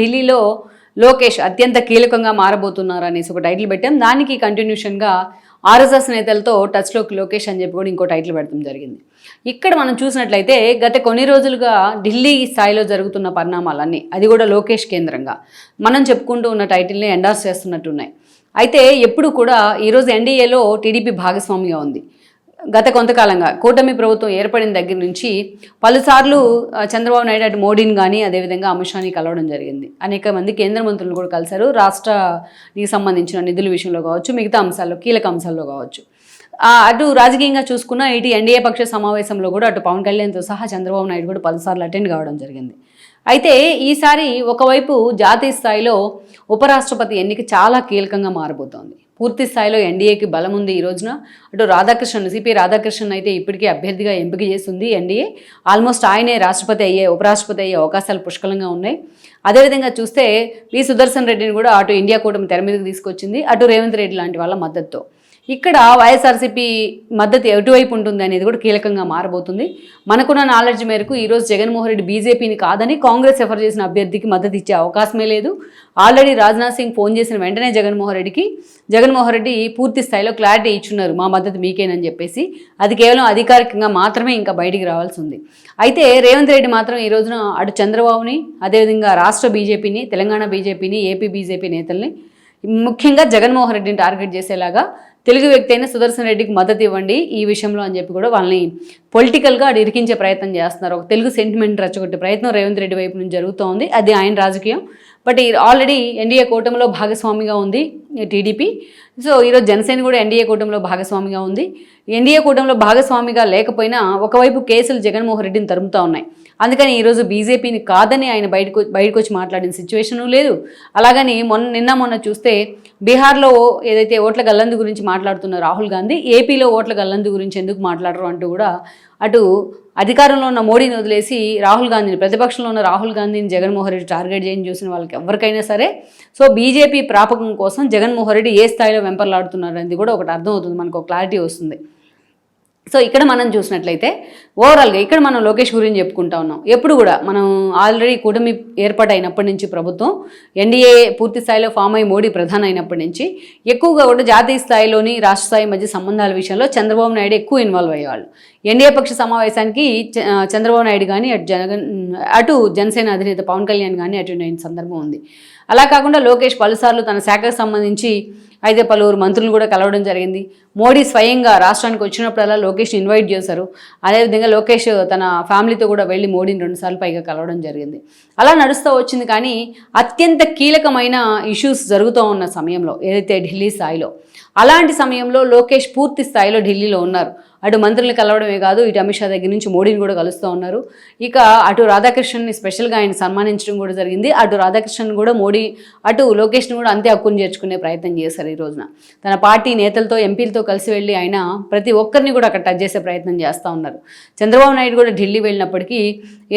ఢిల్లీలో లోకేష్ అత్యంత కీలకంగా మారబోతున్నారు అనేసి ఒక టైటిల్ పెట్టాం. దానికి కంటిన్యూషన్గా ఆర్ఎస్ఎస్ నేతలతో టచ్లోకి లోకేష్ అని చెప్పి కూడా ఇంకో టైటిల్ పెడతాం జరిగింది. ఇక్కడ మనం చూసినట్లయితే గత కొన్ని రోజులుగా ఢిల్లీ స్థాయిలో జరుగుతున్న పరిణామాలన్నీ అది కూడా లోకేష్ కేంద్రంగా మనం చెప్పుకుంటూ ఉన్న టైటిల్ని ఎండార్స్ చేస్తున్నట్టున్నాయి. అయితే ఎప్పుడు కూడా ఈరోజు ఎన్డీఏలో టీడీపీ భాగస్వామిగా ఉంది. గత కొంతకాలంగా కూటమి ప్రభుత్వం ఏర్పడిన దగ్గర నుంచి పలుసార్లు చంద్రబాబు నాయుడు అటు మోడీని కానీ అదేవిధంగా అమిత్ షాని కలవడం జరిగింది. అనేక మంది కేంద్ర మంత్రులు కూడా కలిశారు. రాష్ట్రానికి సంబంధించిన నిధుల విషయంలో కావచ్చు మిగతా అంశాల్లో కీలక అంశాల్లో కావచ్చు. అటు రాజకీయంగా చూసుకున్న ఇటు ఎన్డీఏ పక్ష సమావేశంలో కూడా అటు పవన్ కళ్యాణ్తో సహా చంద్రబాబు నాయుడు కూడా పలుసార్లు అటెండ్ కావడం జరిగింది. అయితే ఈసారి ఒకవైపు జాతీయ స్థాయిలో ఉపరాష్ట్రపతి ఎన్నిక చాలా కీలకంగా మారబోతోంది. పూర్తి స్థాయిలో ఎన్డీఏకి బలం ఉంది ఈ రోజున. అటు రాధాకృష్ణన్ సిపి రాధాకృష్ణన్ అయితే ఇప్పటికే అభ్యర్థిగా ఎంపిక చేస్తుంది ఎన్డీఏ. ఆల్మోస్ట్ ఆయనే రాష్ట్రపతి అయ్యే ఉపరాష్ట్రపతి అయ్యే అవకాశాలు పుష్కలంగా ఉన్నాయి. అదేవిధంగా చూస్తే వి సుదర్శన్ రెడ్డిని కూడా అటు ఇండియా కూటమి తెర మీదకి తీసుకొచ్చింది. అటు రేవంత్ రెడ్డి లాంటి వాళ్ళ మద్దతుతో. ఇక్కడ వైఎస్ఆర్సీపీ మద్దతు ఎటువైపు ఉంటుంది అనేది కూడా కీలకంగా మారబోతుంది. మనకున్న నాలెడ్జ్ మేరకు ఈరోజు జగన్మోహన్ రెడ్డి బీజేపీని కాదని కాంగ్రెస్ ఎఫర్ చేసిన అభ్యర్థికి మద్దతు ఇచ్చే అవకాశమే లేదు. ఆల్రెడీ రాజ్నాథ్ సింగ్ ఫోన్ చేసిన వెంటనే జగన్మోహన్ రెడ్డికి జగన్మోహన్ రెడ్డి పూర్తి స్థాయిలో క్లారిటీ ఇచ్చున్నారు మా మద్దతు మీకేనని చెప్పేసి అది కేవలం అధికారికంగా మాత్రమే ఇంకా బయటికి రావాల్సి ఉంది. అయితే రేవంత్ రెడ్డి మాత్రం ఈ రోజున అటు చంద్రబాబుని అదేవిధంగా రాష్ట్ర బీజేపీని తెలంగాణ బీజేపీని ఏపీ బీజేపీ నేతల్ని ముఖ్యంగా జగన్మోహన్ రెడ్డిని టార్గెట్ చేసేలాగా తెలుగు వ్యక్తి అయిన సుదర్శన్ రెడ్డికి మద్దతు ఇవ్వండి ఈ విషయంలో అని చెప్పి కూడా వాళ్ళని పొలిటికల్గా అటు ఇరికించే ప్రయత్నం చేస్తున్నారు. ఒక తెలుగు సెంటిమెంట్ రచ్చగొట్టే ప్రయత్నం రేవంత్ రెడ్డి వైపు నుంచి జరుగుతోంది. అది ఆయన రాజకీయం. బట్ ఆల్రెడీ ఎన్డీఏ కూటమిలో భాగస్వామిగా ఉంది. టీడీపీ. సో ఈరోజు జనసేన కూడా ఎన్డీఏ కూటమిలో భాగస్వామిగా ఉంది. ఎన్డీఏ కూటమిలో భాగస్వామిగా లేకపోయినా ఒకవైపు కేసులు జగన్మోహన్ రెడ్డిని తరుముతూ ఉన్నాయి. అందుకని ఈరోజు బీజేపీని కాదని ఆయన బయటకు బయటకు వచ్చి మాట్లాడిన సిచ్యువేషను లేదు. అలాగని మొన్న నిన్న మొన్న చూస్తే బీహార్లో ఏదైతే ఓట్ల గల్లందు గురించి మాట్లాడుతున్న రాహుల్ గాంధీ ఏపీలో ఓట్ల గల్లందు గురించి ఎందుకు మాట్లాడరు అంటూ కూడా అటు అధికారంలో ఉన్న మోడీని వదిలేసి రాహుల్ గాంధీని ప్రతిపక్షంలో ఉన్న రాహుల్ గాంధీని జగన్మోహన్ రెడ్డి టార్గెట్ చేయని చూసిన వాళ్ళకి ఎవరికైనా సరే. సో బీజేపీ ప్రాపకం కోసం జగన్ జగన్మోహన్ రెడ్డి ఏ స్థాయిలో వెంపర్లాడుతున్నారు అనేది కూడా ఒకటి అర్థమవుతుంది మనకు ఒక క్లారిటీ వస్తుంది సో ఇక్కడ మనం చూసినట్లయితే ఓవరాల్గా ఇక్కడ మనం లోకేష్ గురించి చెప్పుకుంటా ఉన్నాం. ఎప్పుడు కూడా మనం ఆల్రెడీ కూటమి ఏర్పాటైనప్పటి నుంచి ప్రభుత్వం ఎన్డీఏ పూర్తి స్థాయిలో ఫామ్ అయి మోడీ ప్రధాని అయినప్పటి నుంచి ఎక్కువగా కూడా జాతీయ స్థాయిలోని రాష్ట్ర స్థాయి మధ్య సంబంధాల విషయంలో చంద్రబాబు నాయుడు ఎక్కువ ఇన్వాల్వ్ అయ్యేవాళ్ళు. ఎన్డీఏ పక్ష సమావేశానికి చంద్రబాబు నాయుడు కానీ అటు జగన్ అటు జనసేన అధినేత పవన్ కళ్యాణ్ కానీ అటెండ్ అయిన సందర్భం ఉంది. అలా కాకుండా లోకేష్ పలుసార్లు తన శాఖకు సంబంధించి అయితే పలువురు మంత్రులు కూడా కలవడం జరిగింది. మోడీ స్వయంగా రాష్ట్రానికి వచ్చినప్పుడల్లా లోకేష్ని ఇన్వైట్ చేశారు. అదేవిధంగా లోకేష్ తన ఫ్యామిలీతో కూడా వెళ్ళి మోడీని రెండుసార్లు పైగా కలవడం జరిగింది. అలా నడుస్తూ వచ్చింది కానీ అత్యంత కీలకమైన ఇష్యూస్ జరుగుతూ ఉన్న సమయంలో ఏదైతే ఢిల్లీ స్థాయిలో అలాంటి సమయంలో లోకేష్ పూర్తి స్థాయిలో ఢిల్లీలో ఉన్నారు. అటు మంత్రులు కలవడమే కాదు ఇటు అమిత్ షా దగ్గర నుంచి మోడీని కూడా కలుస్తూ ఉన్నారు. ఇక అటు రాధాకృష్ణన్ని స్పెషల్గా ఆయన సన్మానించడం కూడా జరిగింది. అటు రాధాకృష్ణన్ కూడా మోడీ అటు లోకేష్ని కూడా అంతే హక్కుని చేర్చుకునే ప్రయత్నం చేశారు ఈ రోజున. తన పార్టీ నేతలతో ఎంపీలతో కలిసి వెళ్ళి ఆయన ప్రతి ఒక్కరిని కూడా అక్కడ టచ్ చేసే ప్రయత్నం చేస్తూ ఉన్నారు. చంద్రబాబు నాయుడు కూడా ఢిల్లీ వెళ్ళినప్పటికీ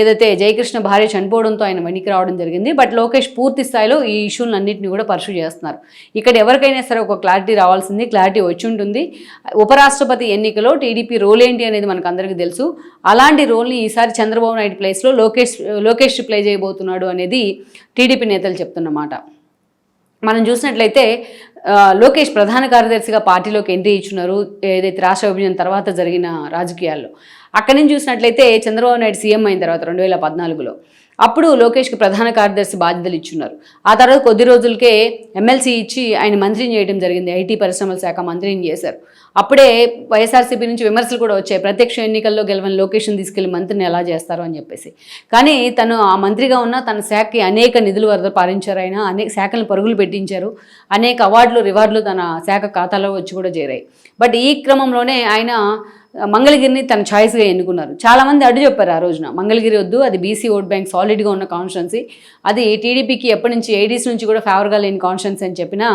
ఏదైతే జయకృష్ణ భార్య చనిపోవడంతో ఆయన వెనక్కి రావడం జరిగింది. బట్ లోకేష్ పూర్తి స్థాయిలో ఈ ఇష్యూలన్నింటినీ కూడా పర్సూ చేస్తున్నారు. ఇక్కడ ఎవరికైనా సరే ఒక క్లారిటీ రావాల్సింది క్లారిటీ వచ్చి ఉంటుంది. ఉపరాష్ట్రపతి ఎన్నికలో టీడీపీ రోల్ ఏంటి అనేది మనకు అందరికీ తెలుసు. అలాంటి రోల్ని ఈసారి చంద్రబాబు నాయుడు ప్లేస్లో లోకేష్ లోకేష్ ప్లే చేయబోతున్నాడు అనేది టీడీపీ నేతలు చెప్తున్నమాట. మనం చూసినట్లయితే లోకేష్ ప్రధాన కార్యదర్శిగా పార్టీలోకి ఎంట్రీ ఇచ్చున్నారు. ఏదైతే రాష్ట్ర విభజన తర్వాత జరిగిన రాజకీయాల్లో. అక్కడి నుంచి చూసినట్లయితే చంద్రబాబు నాయుడు సీఎం అయిన తర్వాత రెండు వేల పద్నాలుగులో. అప్పుడు లోకేష్కి ప్రధాన కార్యదర్శి బాధ్యతలు ఇచ్చున్నారు. ఆ తర్వాత కొద్ది రోజులకే ఎమ్మెల్సీ ఇచ్చి ఆయన మంత్రిని చేయడం జరిగింది. ఐటీ పరిశ్రమల శాఖ మంత్రిని చేశారు. అప్పుడే వైఎస్ఆర్సీపీ నుంచి విమర్శలు కూడా వచ్చాయి. ప్రత్యక్ష ఎన్నికల్లో గెలవని లోకేష్ని తీసుకెళ్ళి మంత్రిని ఎలా చేస్తారు అని చెప్పేసి. కానీ తను ఆ మంత్రిగా ఉన్న తన శాఖకి అనేక నిధులు వరద పాలించారు ఆయన. అనేక శాఖలను పరుగులు పెట్టించారు. అనేక అవార్డులు రివార్డులు తన శాఖ ఖాతాలో వచ్చి కూడా చేరాయి. బట్ ఈ క్రమంలోనే ఆయన మంగళగిరిని తన ఛాయిస్గా ఎన్నుకున్నారు. చాలామంది అడ్డు చెప్పారు ఆ రోజున మంగళగిరి వద్దు అది బీసీ ఓట్ బ్యాంక్ సాలిడ్గా ఉన్న కాన్స్టిట్యున్సీ అది టీడీపీకి ఎప్పటి నుంచి ఏడీస్ నుంచి కూడా ఫేవర్గా లేని కాన్స్టిట్యున్సీ అని చెప్పినా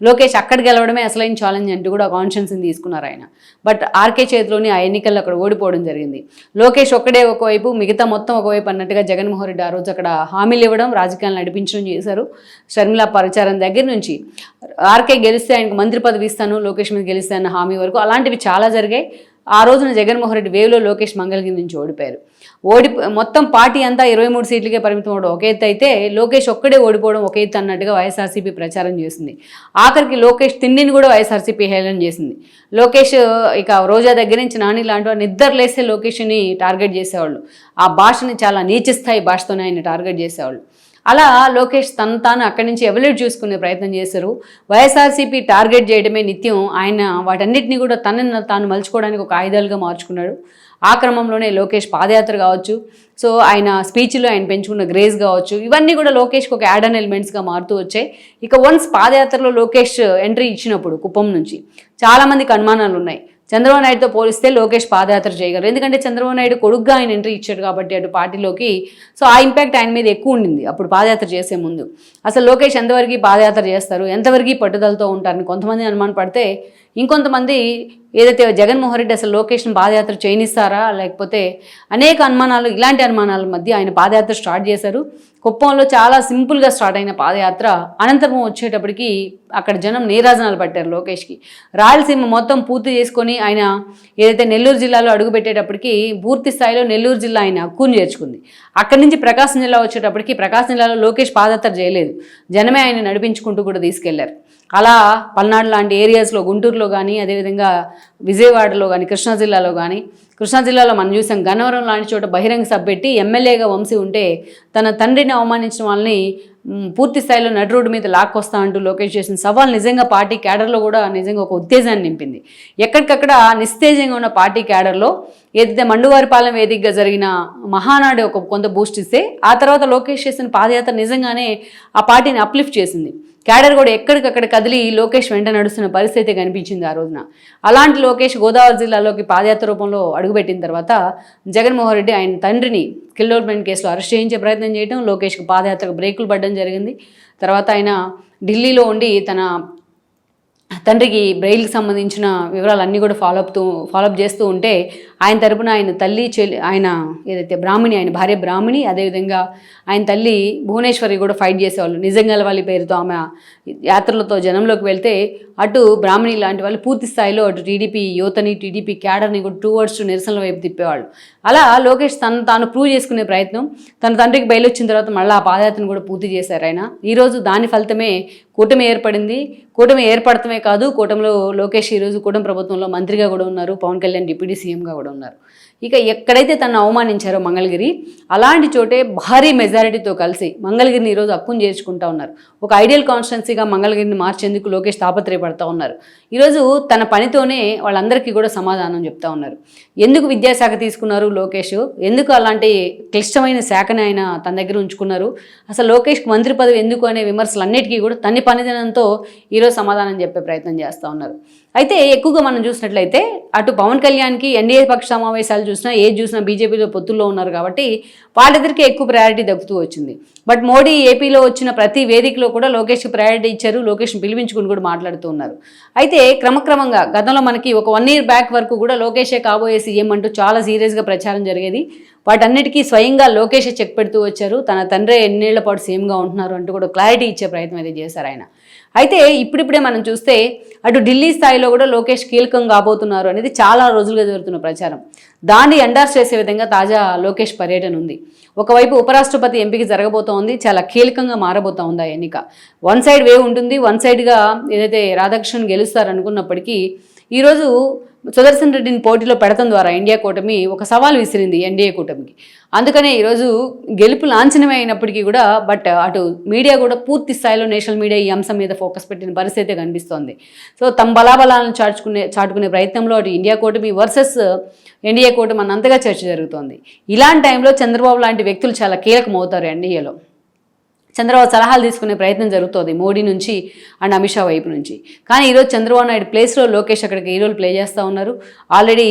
లోకేష్ అక్కడికి వెళ్ళడమే అసలైన ఛాలెంజ్ అంటూ కూడా ఆ కాన్స్టిట్యున్సీని తీసుకున్నారు ఆయన. బట్ ఆర్కే చేతిలోని ఆ ఎన్నికల్లో అక్కడ ఓడిపోవడం జరిగింది. లోకేష్ ఒక్కడే ఒకవైపు మిగతా మొత్తం ఒకవైపు అన్నట్టుగా జగన్మోహన్ రెడ్డి ఆ రోజు అక్కడ హామీలు ఇవ్వడం రాజకీయాలు నడిపించడం చేశారు. షర్మిల ప్రచారం దగ్గర నుంచి ఆర్కే గెలిస్తే ఆయనకు మంత్రి పదవి ఇస్తాను లోకేష్ మీద గెలిస్తే అన్న హామీ వరకు అలాంటివి చాలా జరిగాయి. ఆ రోజున జగన్మోహన్ రెడ్డి వేవ్లో లోకేష్ మంగళగిరి నుంచి ఓడిపోయారు. ఓడి మొత్తం పార్టీ అంతా ఇరవై మూడు సీట్లకే పరిమితం అవడం ఒక ఎత్తు అయితే లోకేష్ ఒక్కడే ఓడిపోవడం ఒక ఎత్తు అన్నట్టుగా వైఎస్ఆర్సీపీ ప్రచారం చేసింది. ఆఖరికి లోకేష్ తిండిని కూడా వైఎస్ఆర్సీపీ హేళన చేసింది. లోకేష్ ఇక రోజా దగ్గర నుంచి నాని లాంటి వారు నిద్రలేస్తే లోకేష్ని టార్గెట్ చేసేవాళ్ళు. ఆ భాషని చాలా నీచస్థాయి భాషతోనే ఆయన టార్గెట్ చేసేవాళ్ళు. అలా లోకేష్ తను తాను అక్కడి నుంచి ఎవల్యూట్ చూసుకునే ప్రయత్నం చేశారు. వైఎస్ఆర్సీపీ టార్గెట్ చేయడమే నిత్యం ఆయన వాటన్నిటిని కూడా తనని తాను మలుచుకోవడానికి ఒక ఆయుధాలుగా మార్చుకున్నాడు. ఆ క్రమంలోనే లోకేష్ పాదయాత్ర కావచ్చు సో ఆయన స్పీచ్లో ఆయన పెంచుకున్న గ్రేజ్ కావచ్చు ఇవన్నీ కూడా లోకేష్కి ఒక యాడన్ ఎలిమెంట్స్గా మారుతూ వచ్చాయి. ఇక వన్స్ పాదయాత్రలో లోకేష్ ఎంట్రీ ఇచ్చినప్పుడు కుప్పం నుంచి చాలామందికి అనుమానాలు ఉన్నాయి చంద్రబాబు నాయుడుతో పోలిస్తే లోకేష్ పాదయాత్ర చేయగలరు. ఎందుకంటే చంద్రబాబు నాయుడు కొడుగ్గా ఆయన ఎంట్రీ ఇచ్చాడు కాబట్టి అటు పార్టీలోకి. సో ఆ ఇంపాక్ట్ ఆయన మీద ఎక్కువ ఉండింది. అప్పుడు పాదయాత్ర చేసే ముందు. అసలు లోకేష్ ఎంతవరకు పాదయాత్ర చేస్తారు? ఎంతవరకు పట్టుదలతో ఉంటారని కొంతమంది అనుమానం పడితే ఇంకొంతమంది ఏదైతే జగన్మోహన్ రెడ్డి అసలు లోకేష్ని పాదయాత్ర చేయనిస్తారా? లేకపోతే అనేక అనుమానాలు ఇలాంటి అనుమానాల మధ్య ఆయన పాదయాత్ర స్టార్ట్ చేశారు. కుప్పంలో చాలా సింపుల్గా స్టార్ట్ అయిన పాదయాత్ర అనంతరం వచ్చేటప్పటికి అక్కడ జనం నీరాజనాలు పట్టారు లోకేష్కి. రాయలసీమ మొత్తం పూర్తి చేసుకొని ఆయన ఏదైతే నెల్లూరు జిల్లాలో అడుగుపెట్టేటప్పటికి పూర్తి స్థాయిలో నెల్లూరు జిల్లా ఆయన హక్కును చేర్చుకుంది. అక్కడి నుంచి ప్రకాశం జిల్లా వచ్చేటప్పటికి ప్రకాశం జిల్లాలో లోకేష్ పాదయాత్ర చేయలేదు. జనమే ఆయన నడిపించుకుంటూ కూడా తీసుకెళ్ళారు. అలా పల్నాడు లాంటి ఏరియాస్లో గుంటూరులో కానీ అదేవిధంగా విజయవాడలో కానీ కృష్ణా జిల్లాలో కానీ కృష్ణా జిల్లాలో మనం చూసాం గన్నవరం లాంటి చోట బహిరంగ సభ పెట్టి ఎమ్మెల్యేగా వంశీ ఉంటే తన తండ్రిని అవమానించిన వాళ్ళని పూర్తి స్థాయిలో నడు రోడ్డు మీద లాక్కొస్తా అంటూ లోకేష్ చేసిన సవాల్ నిజంగా పార్టీ క్యాడర్లో కూడా నిజంగా ఒక ఉత్తేజాన్ని నింపింది. ఎక్కడికక్కడ నిస్తేజంగా ఉన్న పార్టీ క్యాడర్లో ఏదైతే మండువారిపాలెం వేదికగా జరిగిన మహానాడు ఒక కొంత బూస్ట్ ఇస్తే ఆ తర్వాత లోకేష్ చేసిన పాదయాత్ర నిజంగానే ఆ పార్టీని అప్లిఫ్ట్ చేసింది. క్యాడర్ కూడా ఎక్కడికక్కడ కదిలి లోకేష్ వెంట నడుస్తున్న పరిస్థితి కనిపించింది ఆ రోజున. అలాంటి లోకేష్ గోదావరి జిల్లాలోకి పాదయాత్ర రూపంలో అడుగుపెట్టిన తర్వాత జగన్మోహన్ రెడ్డి ఆయన తండ్రిని కిల్ కేసులో అరెస్ట్ చేయించే ప్రయత్నం చేయడం లోకేష్కి పాదయాత్రకు బ్రేకులు పడడం జరిగింది. తర్వాత ఆయన ఢిల్లీలో ఉండి తన తండ్రికి బ్రెయిల్కి సంబంధించిన వివరాలన్నీ కూడా ఫాలోఅప్ ఫాలోఅప్ చేస్తూ ఉంటే ఆయన తరపున ఆయన తల్లి చెల్లి ఆయన ఏదైతే బ్రాహ్మణి ఆయన భార్య బ్రాహ్మణి అదేవిధంగా ఆయన తల్లి భువనేశ్వరి కూడా ఫైట్ చేసేవాళ్ళు. నిజంగా వాళ్ళ పేరుతో ఆమె యాత్రలతో జనంలోకి వెళ్తే అటు బ్రాహ్మణి లాంటి వాళ్ళు పూర్తి స్థాయిలో అటు టీడీపీ యువతని టీడీపీ క్యాడర్ని కూడా టూ వర్డ్స్ నిరసనల వైపు తిప్పేవాళ్ళు. అలా లోకేష్ తను తాను ప్రూవ్ చేసుకునే ప్రయత్నం తన తండ్రికి బయలు వచ్చిన తర్వాత మళ్ళీ ఆ పాదయాత్రను కూడా పూర్తి చేశారు ఆయన. ఈరోజు దాని ఫలితమే కూటమి ఏర్పడింది. కూటమి ఏర్పడటమే కాదు కూటమిలో లోకేష్ ఈరోజు కూటమి ప్రభుత్వంలో మంత్రిగా కూడా ఉన్నారు. పవన్ కళ్యాణ్ డిప్యూటీ సీఎంగా కూడా ఉన్నారు. ఇక ఎక్కడైతే తను అవమానించారో మంగళగిరి అలాంటి చోటే భారీ మెజారిటీతో కలిసి మంగళగిరిని ఈరోజు అక్కును చేర్చుకుంటా ఉన్నారు. ఒక ఐడియల్ కాన్స్టిట్యున్సీగా మంగళగిరిని మార్చేందుకు లోకేష్ తాపత్రయపడతా ఉన్నారు. ఈరోజు తన పనితోనే వాళ్ళందరికీ కూడా సమాధానం చెప్తా ఉన్నారు. ఎందుకు విద్యాశాఖ తీసుకున్నారు లోకేష్? ఎందుకు అలాంటి క్లిష్టమైన శాఖని ఆయన తన దగ్గర ఉంచుకున్నారు? అసలు లోకేష్కి మంత్రి పదవి ఎందుకు అనే విమర్శలన్నిటికీ కూడా తన పనిదినంతో ఈరోజు సమాధానం చెప్పే ప్రయత్నం చేస్తూ ఉన్నారు. అయితే ఎక్కువగా మనం చూసినట్లయితే అటు పవన్ కళ్యాణ్కి ఎన్డీఏ పక్ష సమావేశాలు చూసినా ఏది చూసినా బీజేపీలో పొత్తుల్లో ఉన్నారు కాబట్టి వాళ్ళిద్దరికీ ఎక్కువ ప్రయారిటీ దక్కుతూ వచ్చింది. బట్ మోడీ ఏపీలో వచ్చిన ప్రతి వేదికలో కూడా లోకేష్కి ప్రయారిటీ ఇచ్చారు లోకేష్ని పిలిపించుకుని కూడా మాట్లాడుతూ ఉన్నారు. అయితే క్రమక్రమంగా గతంలో మనకి ఒక వన్ ఇయర్ బ్యాక్ వరకు కూడా లోకేషే కాబోయే సీఎం అంటూ చాలా సీరియస్గా ప్రచారం జరిగేది. వాటన్నిటికీ స్వయంగా లోకేష్ చెక్ పెడుతూ వచ్చారు. తన తండ్రి ఎన్నేళ్ళ పాటు సీఎంగా ఉంటున్నారు అంటూ కూడా క్లారిటీ ఇచ్చే ప్రయత్నం అయితే చేశారు ఆయన. అయితే ఇప్పుడిప్పుడే మనం చూస్తే అటు ఢిల్లీ స్థాయిలో కూడా లోకేష్ కీలకం కాబోతున్నారు అనేది చాలా రోజులుగా జరుగుతున్న ప్రచారం. దాన్ని ఎండార్స్ చేసే విధంగా తాజా లోకేష్ పర్యటన ఉంది. ఒకవైపు ఉపరాష్ట్రపతి ఎంపిక జరగబోతోంది. చాలా కీలకంగా మారబోతా ఉంది ఆ ఎన్నిక. వన్ సైడ్ వేవ్ ఉంటుంది. వన్ సైడ్గా ఏదైతే రాధాకృష్ణన్ గెలుస్తారనుకున్నప్పటికీ ఈరోజు సుదర్శన్ రెడ్డిని పోటీలో పెడతం ద్వారా ఇండియా కూటమి ఒక సవాల్ విసిరింది ఎన్డీఏ కూటమికి. అందుకనే ఈరోజు గెలుపు లాంఛనమే అయినప్పటికీ కూడా బట్ అటు మీడియా కూడా పూర్తి స్థాయిలో నేషనల్ మీడియా ఈ అంశం మీద ఫోకస్ పెట్టిన పరిస్థితి అయితే కనిపిస్తోంది. సో తమ బలాబలాలను చాటుకునే చాటుకునే ప్రయత్నంలో అటు ఇండియా కూటమి వర్సెస్ ఎన్డీఏ కూటమి అన్నంతగా చర్చ జరుగుతోంది. ఇలాంటి టైంలో చంద్రబాబు లాంటి వ్యక్తులు చాలా కీలకం అవుతారు ఎన్డీఏలో. చంద్రబాబు సలహాలు తీసుకునే ప్రయత్నం జరుగుతోంది మోడీ నుంచి అండ్ అమిత్ షా వైపు నుంచి. కానీ ఈరోజు చంద్రబాబు నాయుడు ప్లేస్లో లోకేష్ అక్కడికి ఈ ప్లే చేస్తూ ఉన్నారు. ఆల్రెడీ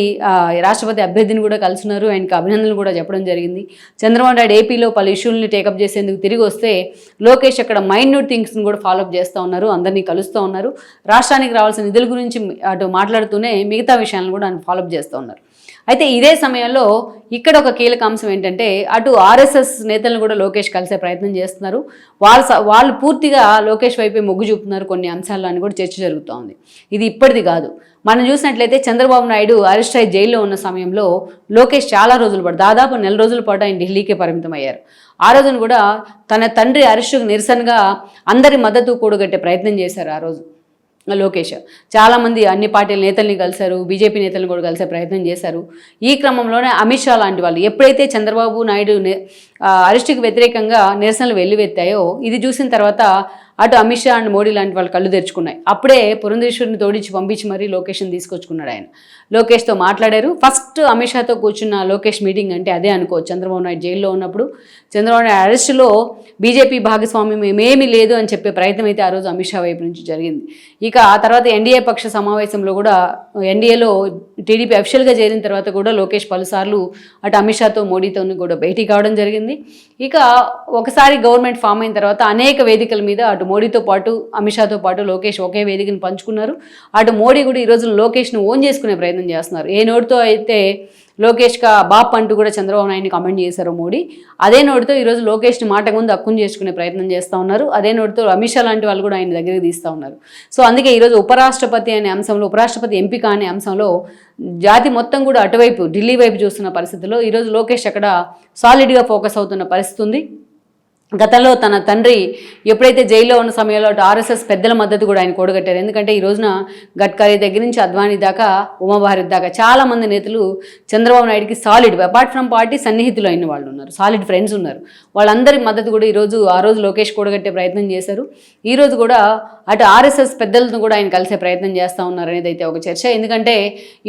రాష్ట్రపతి అభ్యర్థిని కూడా కలుసున్నారు ఆయనకి అభినందనలు కూడా చెప్పడం జరిగింది. చంద్రబాబు నాయుడు ఏపీలో పలు ఇష్యూల్ని టేకప్ చేసేందుకు తిరిగి వస్తే లోకేష్ అక్కడ మైన్యూట్ థింగ్స్ని కూడా ఫాలోఅప్ చేస్తూ ఉన్నారు. అందరినీ కలుస్తూ ఉన్నారు. రాష్ట్రానికి రావాల్సిన నిధుల గురించి అటు మాట్లాడుతూనే మిగతా విషయాలను కూడా ఆయన ఫాలోఅప్ చేస్తూ ఉన్నారు. అయితే ఇదే సమయంలో ఇక్కడ ఒక కీలక అంశం ఏంటంటే అటు ఆర్ఎస్ఎస్ నేతలను కూడా లోకేష్ కలిసే ప్రయత్నం చేస్తున్నారు. వాళ్ళు స- వాళ్ళు పూర్తిగా లోకేష్ వైపే మొగ్గు చూపుతున్నారు కొన్ని అంశాల్లో అని కూడా చర్చ జరుగుతోంది. ఇది ఇప్పటిది కాదు. మనం చూసినట్లయితే చంద్రబాబు నాయుడు అరెస్ట్ అయ్యి జైల్లో ఉన్న సమయంలో లోకేష్ చాలా రోజుల పాటు దాదాపు నెల రోజుల పాటు ఆయన ఢిల్లీకే పరిమితం అయ్యారు ఆ రోజున కూడా తన తండ్రి అరెస్టుకు నిరసనగా అందరి మద్దతు కూడగట్టే ప్రయత్నం చేశారు ఆ రోజు. లోకేష్. చాలామంది అన్ని పార్టీల నేతల్ని కలిశారు బీజేపీ నేతలను కూడా కలిసే ప్రయత్నం చేశారు. ఈ క్రమంలోనే అమిత్ షా లాంటి వాళ్ళు ఎప్పుడైతే చంద్రబాబు నాయుడు అరెస్టుకు అరెస్టుకి వ్యతిరేకంగా నిరసనలు వెల్లువెత్తాయో ఇది చూసిన తర్వాత అటు అమిత్ షా అండ్ మోడీ లాంటి వాళ్ళు కళ్ళు తెరుచుకున్నాయి. అప్పుడే పురంధేశ్వరిని తోడించి పంపించి మరీ లోకేష్ని తీసుకొచ్చుకున్నాడు ఆయన. లోకేష్తో మాట్లాడారు. ఫస్ట్ అమిత్ షాతో కూర్చున్న లోకేష్ మీటింగ్ అంటే అదే అనుకో చంద్రబాబు నాయుడు జైల్లో ఉన్నప్పుడు చంద్రబాబు నాయుడు అరెస్టులో బీజేపీ భాగస్వామ్యం ఏమీ లేదు అని చెప్పే ప్రయత్నం అయితే ఆ రోజు అమిత్ షా వైపు నుంచి జరిగింది. ఇక ఆ తర్వాత ఎన్డీఏ పక్ష సమావేశంలో కూడా ఎన్డీఏలో టీడీపీ అఫిషియల్గా చేరిన తర్వాత కూడా లోకేష్ పలుసార్లు అటు అమిత్ షాతో మోడీతోనూ కూడా భేటీ కావడం జరిగింది. ఇక ఒకసారి గవర్నమెంట్ ఫామ్ అయిన తర్వాత అనేక వేదికల మీద అటు మోడీతో పాటు అమిత్ షాతో పాటు లోకేష్ ఒకే వేదికను పంచుకున్నారు. అటు మోడీ కూడా ఈ రోజున లోకేష్ను ఓన్ చేసుకునే ప్రయత్నం చేస్తున్నారు. ఏ నోటితో అయితే లోకేష్గా బాప్ అంటూ కూడా చంద్రబాబు నాయుడిని కమెంట్ చేశారు మోడీ అదే నోటితో ఈరోజు లోకేష్ని మాట ముందు అక్కును చేసుకునే ప్రయత్నం చేస్తూ ఉన్నారు. అదే నోటితో అమిత్ షా లాంటి వాళ్ళు కూడా ఆయన దగ్గరికి తీస్తూ ఉన్నారు. సో అందుకే ఈరోజు ఉపరాష్ట్రపతి అనే అంశంలో ఉపరాష్ట్రపతి ఎంపిక అనే అంశంలో జాతి మొత్తం కూడా అటువైపు ఢిల్లీ వైపు చూస్తున్న పరిస్థితిలో ఈరోజు లోకేష్ అక్కడ సాలిడ్గా ఫోకస్ అవుతున్న పరిస్థితి ఉంది. గతంలో తన తండ్రి ఎప్పుడైతే జైల్లో ఉన్న సమయంలో అటు ఆర్ఎస్ఎస్ పెద్దల మద్దతు కూడా ఆయన కూడగట్టారు. ఎందుకంటే ఈ రోజున గడ్కరీ దగ్గర నుంచి అద్వానీ దాకా ఉమాభారత్ దాకా చాలా మంది నేతలు చంద్రబాబు నాయుడుకి సాలిడ్ అపార్ట్ ఫ్రమ్ పార్టీ సన్నిహితులు అయిన వాళ్ళు ఉన్నారు సాలిడ్ ఫ్రెండ్స్ ఉన్నారు. వాళ్ళందరి మద్దతు కూడా ఈరోజు ఆ రోజు లోకేష్ కూడగట్టే ప్రయత్నం చేశారు. ఈరోజు కూడా అటు ఆర్ఎస్ఎస్ పెద్దలతో కూడా ఆయన కలిసే ప్రయత్నం చేస్తూ ఉన్నారు అనేది అయితే ఒక చర్చ. ఎందుకంటే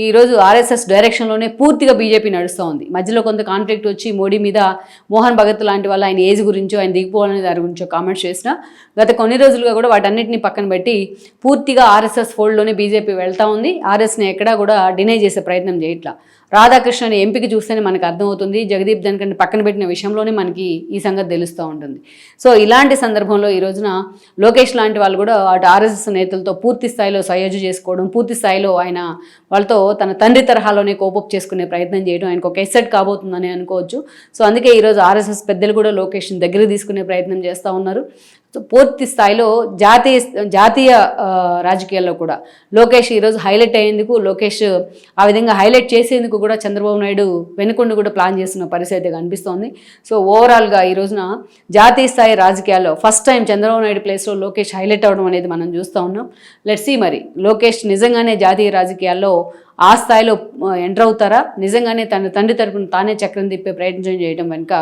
ఈరోజు ఆర్ఎస్ఎస్ డైరెక్షన్లోనే పూర్తిగా బీజేపీ నడుస్తూ ఉంది. మధ్యలో కొంత కాన్ఫ్లిక్ట్ వచ్చి మోడీ మీద మోహన్ భగత్ లాంటి వాళ్ళు ఆయన ఏజ్ గురించో ఆయన దిగిపోవాలనే దాని గురించి కామెంట్స్ చేసిన. గత కొన్ని రోజులుగా కూడా వాటన్నిటిని పక్కన పెట్టి పూర్తిగా ఆర్ఎస్ఎస్ ఫోల్డ్లోనే బీజేపీ వెళ్తా ఉంది. ఆర్ఎస్ని ఎక్కడా కూడా డినై చేసే ప్రయత్నం చేయట్లా. రాధాకృష్ణని ఎంపిక చూస్తేనే మనకు అర్థమవుతుంది. జగదీప్ ధన్కర్ని పక్కన పెట్టిన విషయంలోనే మనకి ఈ సంగతి తెలుస్తూ ఉంటుంది. సో ఇలాంటి సందర్భంలో ఈ రోజున లోకేష్ లాంటి వాళ్ళు కూడా అటు ఆర్ఎస్ఎస్ నేతలతో పూర్తి స్థాయిలో సయోజు చేసుకోవడం పూర్తి స్థాయిలో ఆయన వాళ్ళతో తన తండ్రి తరహాలోనే కోపప్ చేసుకునే ప్రయత్నం చేయడం ఆయనకు ఒక ఎసెట్ కాబోతుందని అనుకోవచ్చు. సో అందుకే ఈరోజు ఆర్ఎస్ఎస్ పెద్దలు కూడా లోకేష్ని దగ్గర తీసుకునే ప్రయత్నం చేస్తూ ఉన్నారు. పూర్తి స్థాయిలో జాతీయ జాతీయ రాజకీయాల్లో కూడా. లోకేష్ ఈరోజు హైలైట్ అయ్యేందుకు లోకేష్ ఆ విధంగా హైలైట్ చేసేందుకు కూడా చంద్రబాబు నాయుడు వెనుకొండి కూడా ప్లాన్ చేస్తున్న పరిస్థితి అయితే కనిపిస్తోంది. సో ఓవరాల్గా ఈ రోజున జాతీయ స్థాయి రాజకీయాల్లో ఫస్ట్ టైం చంద్రబాబు నాయుడు ప్లేస్లో లోకేష్ హైలైట్ అవ్వడం అనేది మనం చూస్తూ ఉన్నాం. లెట్స్ సీ మరి లోకేష్ నిజంగానే జాతీయ రాజకీయాల్లో ఆ స్థాయిలో ఎంటర్ అవుతారా? నిజంగానే తన తండ్రి తరపున తానే చక్రం తిప్పే ప్రయత్నం చేయడం వెనుక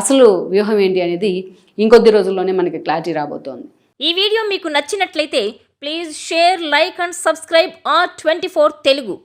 అసలు వ్యూహం ఏంటి అనేది ఇంకొద్ది రోజుల్లోనే మనకి క్లారిటీ రాబోతోంది. ఈ వీడియో మీకు నచ్చినట్లయితే please share like and subscribe R twenty Telugu.